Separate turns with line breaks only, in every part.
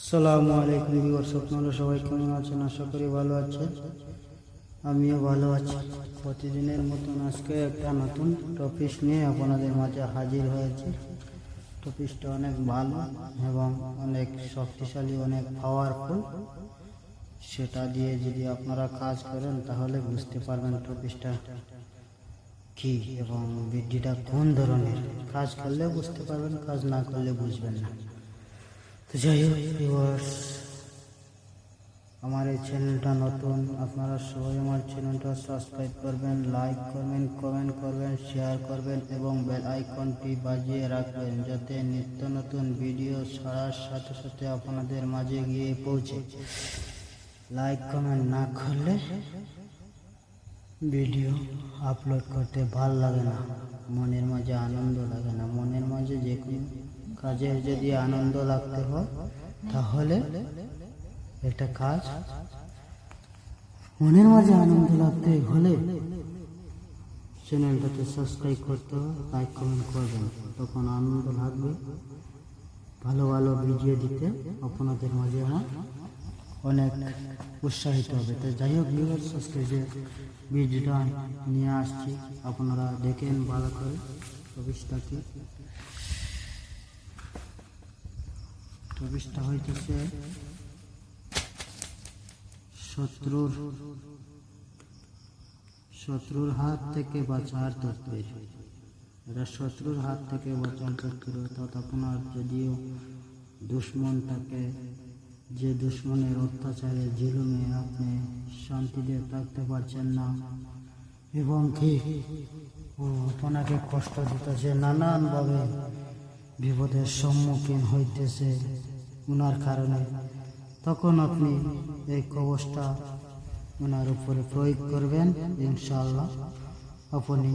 আসসালামু আলাইকুম ভিউয়ার্স, আপনারা সবাই কেমন আছেন? আশা করি ভালো আছেন। আমিও ভালো আছি। প্রতিদিনের মতন আজকে একটা নতুন টপিক নিয়ে আপনাদের মাঝে হাজির হয়েছি। টপিকটা অনেক ভালো এবং অনেক শক্তিশালী, অনেক পাওয়ারফুল সেটা দিয়ে যদি আপনারা কাজ করেন, তাহলে বুঝতে পারবেন টপিকটা কি এবং বৃদ্ধিটা কোন ধরনের। কাজ করলে বুঝতে পারবেন, কাজ না করলে বুঝবেন না। যাই হোক আমার এই চ্যানেলটা নতুন, আপনারা সবাই আমার চ্যানেলটা সাবস্ক্রাইব করবেন লাইক করবেন কমেন্ট করবেন শেয়ার করবেন এবং বেল আইকনটি বাজিয়ে রাখবেন যাতে নিত্য নতুন ভিডিও ছাড়ার সাথে সাথে আপনাদের মাঝে গিয়ে পৌঁছে। লাইক কমেন্ট না করলে ভিডিও আপলোড করতে ভালো লাগে না। মনের মাঝে আনন্দ লাগে না। মনের মাঝে যে কোনো কাজের যদি আনন্দ লাগতে হয়, তাহলে একটা কাজ মনের মাঝে আনন্দ লাগতে হলে চ্যানেলটাতে সাবস্ক্রাইব করতে হবে লাইক কমেন্ট করবেন। তখন আনন্দ লাগবে। ভালো ভালো ভিডিও দিতে আপনাদের মাঝে আমার অনেক উৎসাহিত হবে। তো যাই হোক ভিউয়ার্স আজকে ভিডিওটা নিয়ে আসছি। আপনারা দেখেন ভালো করে। টপিসটা কি হইতেছে। শত্রুর শত্রুর হাত থেকে বাঁচার তত্ত্বের এটা শত্রুর হাত থেকে বাঁচার তত্ত্বের অর্থাৎ আপনার যদিও দুশ্মনটাকে যে দুশ্মনের অত্যাচারে জুলুমে আপনি শান্তিতে থাকতে পারছেন না এবং কি আপনাকে কষ্ট দিতেছে নানানভাবে। বিপদের সম্মুখীন হইতেছে ওনার কারণে। তখন আপনি এই কবচটা ওনার উপরে প্রয়োগ করবেন ইনশাল্লাহ আপনি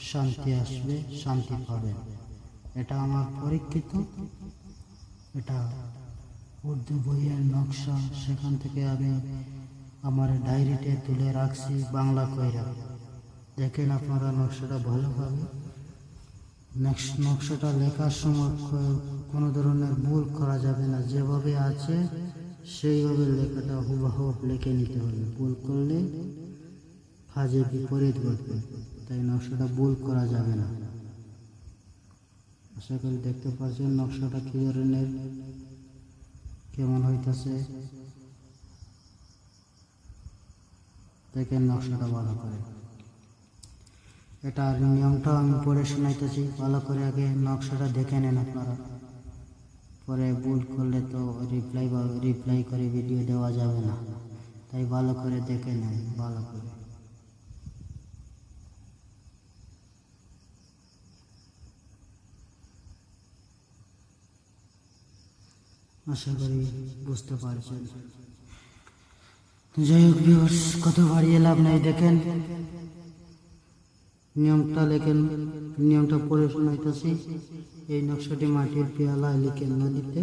শান্তি আসবে, শান্তি পাবেন। এটা আমার পরীক্ষিত। এটা উর্দু বইয়ের নকশা। সেখান থেকে আমি আমার ডায়েরিতে তুলে রাখছি বাংলা কইরা। দেখেন আপনারা নকশাটা ভালোভাবে। নকশাটা লেখার সময় কোনো ধরনের ভুল করা যাবে না। যেভাবে আছে, সেইভাবে লেখাটা হুবহু লিখে নিতে হবে। ভুল করলে কাজে বিপরীত ঘটবে, তাই নকশাটা ভুল করা যাবে না। আশা করি দেখতে পাচ্ছেন নকশাটা কী ধরনের, কেমন হইতাছে। দেখেন নকশাটা ভালো করে। এটার নিয়মটা আমি পরে শোনাইতেছি। ভালো করে আগে নকশাটা দেখে নেন আপনারা। পরে ভুল করলে তো রিপ্লাই বা রিপ্লাই করে ভিডিও দেওয়া যাবে না। তাই ভালো করে দেখে নেন, ভালো করে। আশা করি বুঝতে পারছেন। যাই হোক কত বাড়িয়ে লাভ নাই দেখেন। নিয়মটা লেখেন, নিয়মটা পড়ে শোনাইতেছি। এই নকশাটি মাটির পেয়ালায় লিখে নদীতে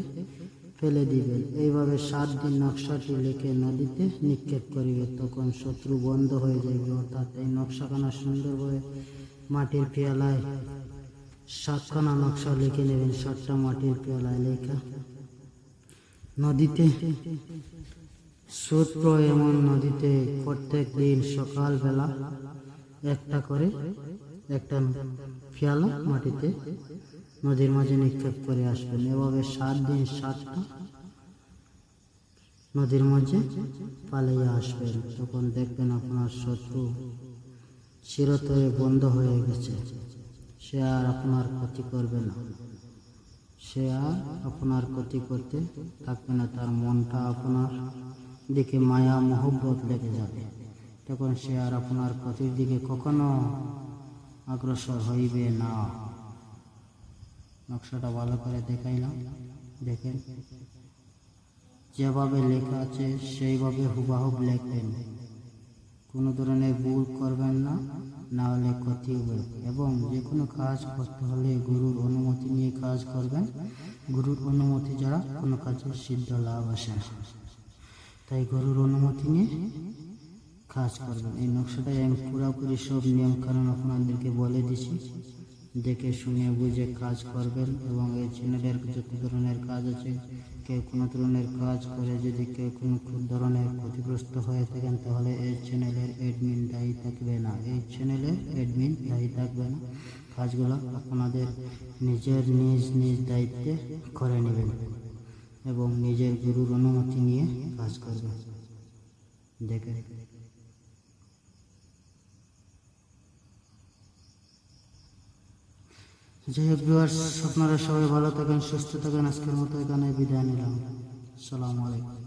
ফেলে দিবেন। এইভাবে সাত দিন নকশাটি লিখে নদীতে নিক্ষেপ করিবে, তখন শত্রু বন্ধ হয়ে যাবে অর্থাৎ এই নকশাখানা সুন্দরভাবে মাটির পেয়ালায় সাতখানা নকশা লিখে নেবেন। সাতটা মাটির পেয়ালায় লেখা, নদীতে সূত্র এমন নদীতে প্রত্যেক দিন সকালবেলা একটা করে একটা পেয়ালা মাটিতে নদীর মাঝে নিক্ষেপ করে আসবেন। এভাবে সাত দিন, সাতটা নদীর মাঝে পালিয়ে আসবেন। তখন দেখবেন আপনার শত্রু চিরতরে বন্ধ হয়ে গেছে। সে আর আপনার ক্ষতি করবে না। সে আর আপনার ক্ষতি করতে থাকবে না। তার মনটা আপনার দিকে মায়া, মহব্বত লেগে যাবে। তখন সে আর আপনার ক্ষতির দিকে কখনো অগ্রসর হইবে না। নকশাটা ভালো করে দেখাইলাম। দেখেন, যেভাবে লেখা আছে, সেইভাবে হুবাহুব লিখবেন। কোনো ধরনের ভুল করবেন না না হলে ক্ষতি হবে। এবং যে কোনো কাজ করতে হলে গুরুর অনুমতি নিয়ে কাজ করবেন। গুরুর অনুমতি ছাড়া কোনো কাজের সিদ্ধ লাভ আসে তাই গুরুর অনুমতি নিয়ে কাজ করবেন। এই নকশাটাই আমি পুরোপুরি সব নিয়ম কারণ আপনাদেরকে বলে দিছি। দেখে শুনে বুঝে কাজ করবেন এবং এই চ্যানেলের যত ধরনের কাজ আছে, কেউ কোনো ধরনের কাজ করে যদি কেউ কোনো ধরনের ক্ষতিগ্রস্ত হয়ে থাকেন, তাহলে এই চ্যানেলের অ্যাডমিন দায়ী থাকবে না। এই চ্যানেলের অ্যাডমিন দায়ী থাকবে না। কাজগুলো আপনাদের নিজের নিজ নিজ দায়িত্বে করে নেবেন এবং নিজের গুরুর অনুমতি নিয়ে কাজ করবেন। দেখে যাই হোক আপনারা সবাই ভালো থাকেন, সুস্থ থাকেন, আজকের মতো এখানে বিদায় নিলাম। সালামু আলাইকুম।